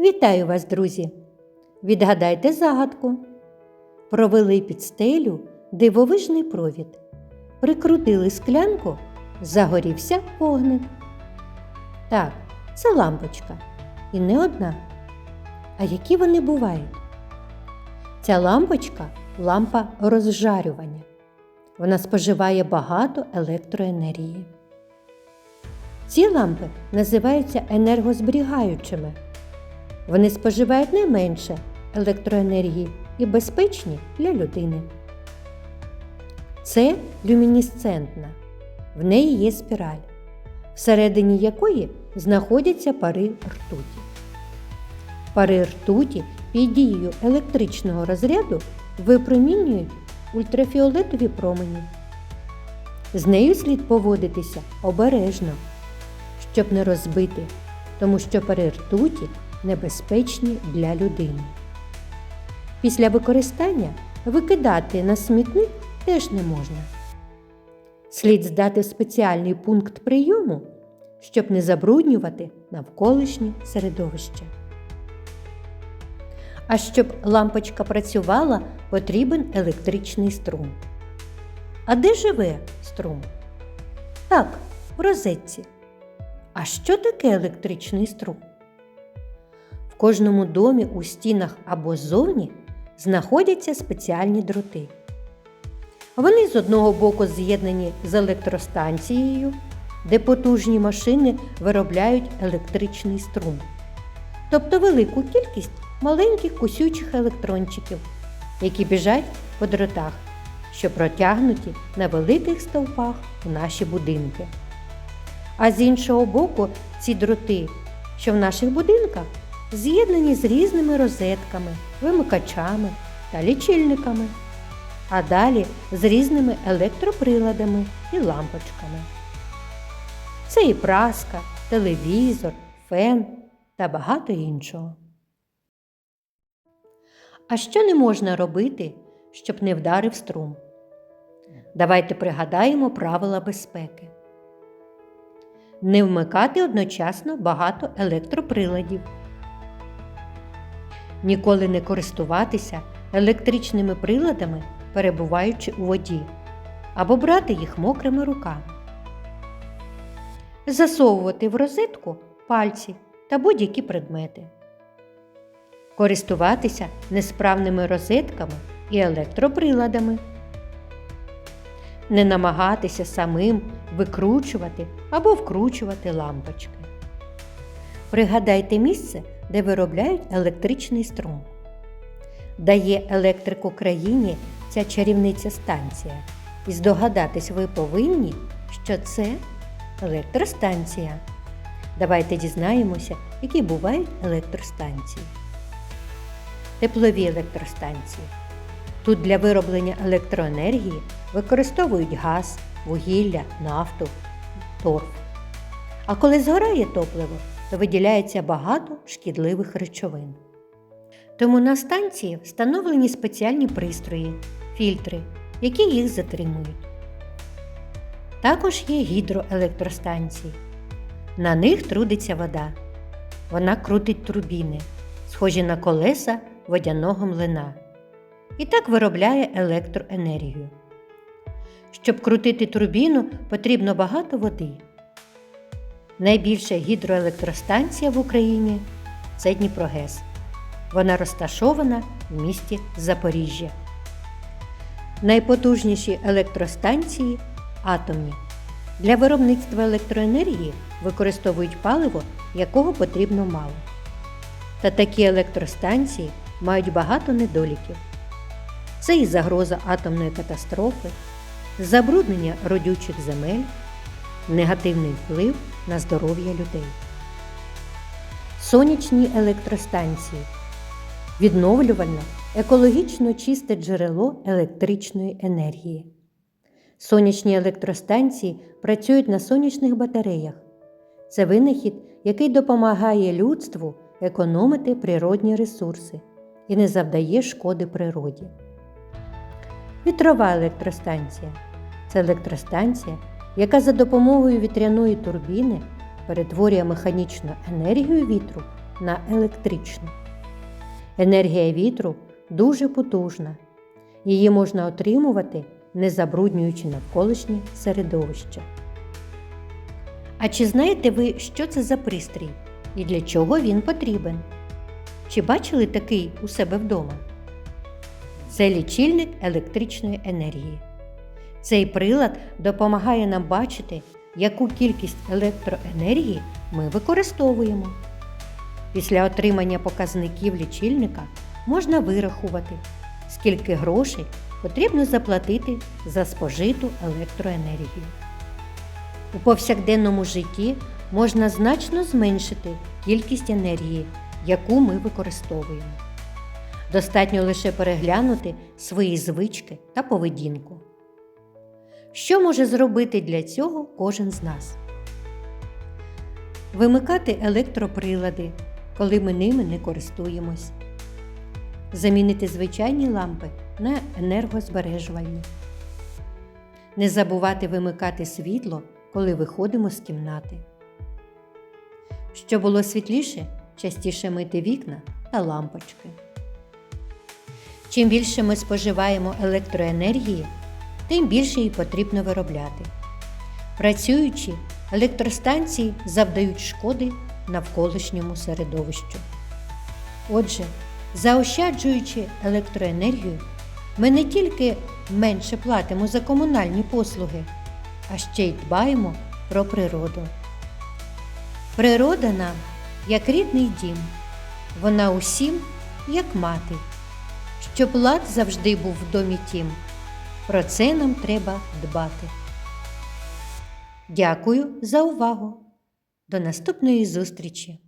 Вітаю вас, друзі! Відгадайте загадку. Провели під стелю дивовижний провід. Прикрутили склянку, загорівся вогник. Так, це лампочка. І не одна. А які вони бувають? Ця лампочка лампа розжарювання. Вона споживає багато електроенергії. Ці лампи називаються енергозберігаючими. Вони споживають найменше електроенергії і безпечні для людини. Це люмінесцентна. В неї є спіраль, всередині якої знаходяться пари ртуті. Пари ртуті під дією електричного розряду випромінюють ультрафіолетові промені. З нею слід поводитися обережно, щоб не розбити, тому що пари ртуті небезпечні для людини. Після використання викидати на смітник теж не можна. Слід здати спеціальний пункт прийому, щоб не забруднювати навколишнє середовище. А щоб лампочка працювала, потрібен електричний струм. А де живе струм? Так, в розетці. А що таке електричний струм? Кожному домі у стінах або ззовні знаходяться спеціальні дроти. Вони з одного боку з'єднані з електростанцією, де потужні машини виробляють електричний струм, тобто велику кількість маленьких кусючих електрончиків, які біжать по дротах, що протягнуті на великих стовпах у наші будинки. А з іншого боку, ці дроти, що в наших будинках, з'єднані з різними розетками, вимикачами та лічильниками, а далі з різними електроприладами і лампочками. Це і праска, телевізор, фен та багато іншого. А що не можна робити, щоб не вдарив струм? Давайте пригадаємо правила безпеки. Не вмикати одночасно багато електроприладів. Ніколи не користуватися електричними приладами, перебуваючи у воді, або брати їх мокрими руками. Засовувати в розетку пальці та будь-які предмети. Користуватися несправними розетками і електроприладами. Не намагатися самим викручувати або вкручувати лампочки. Пригадайте місце, де виробляють електричний струм. Дає електрику країні ця чарівниця станція. І здогадатись ви повинні, що це електростанція. Давайте дізнаємося, які бувають електростанції. Теплові електростанції. Тут для вироблення електроенергії використовують газ, вугілля, нафту, торф. А коли згорає топливо, то виділяється багато шкідливих речовин. Тому на станції встановлені спеціальні пристрої, фільтри, які їх затримують. Також є гідроелектростанції. На них трудиться вода. Вона крутить турбіни, схожі на колеса водяного млина. І так виробляє електроенергію. Щоб крутити турбіну, потрібно багато води. Найбільша гідроелектростанція в Україні це Дніпрогес. Вона розташована в місті Запоріжжя. Найпотужніші електростанції атомні. Для виробництва електроенергії використовують паливо, якого потрібно мало. Та такі електростанції мають багато недоліків. Це і загроза атомної катастрофи, забруднення родючих земель, негативний вплив на здоров'я людей. Сонячні електростанції відновлювальне, екологічно чисте джерело електричної енергії. Сонячні електростанції працюють на сонячних батареях. Це винахід, який допомагає людству економити природні ресурси і не завдає шкоди природі. Вітрова електростанція це електростанція, яка за допомогою вітряної турбіни перетворює механічну енергію вітру на електричну. Енергія вітру дуже потужна. Її можна отримувати, не забруднюючи навколишнє середовище. А чи знаєте ви, що це за пристрій і для чого він потрібен? Чи бачили такий у себе вдома? Це лічильник електричної енергії. Цей прилад допомагає нам бачити, яку кількість електроенергії ми використовуємо. Після отримання показників лічильника можна вирахувати, скільки грошей потрібно заплатити за спожиту електроенергію. У повсякденному житті можна значно зменшити кількість енергії, яку ми використовуємо. Достатньо лише переглянути свої звички та поведінку. Що може зробити для цього кожен з нас? Вимикати електроприлади, коли ми ними не користуємось. Замінити звичайні лампи на енергозбережувальні. Не забувати вимикати світло, коли виходимо з кімнати. Щоб було світліше, частіше мити вікна та лампочки. Чим більше ми споживаємо електроенергії, тим більше її потрібно виробляти. Працюючи, електростанції завдають шкоди навколишньому середовищу. Отже, заощаджуючи електроенергію, ми не тільки менше платимо за комунальні послуги, а ще й дбаємо про природу. Природа нам як рідний дім, вона усім, як мати. Щоб лад завжди був в домі тім. Про це нам треба дбати. Дякую за увагу. До наступної зустрічі!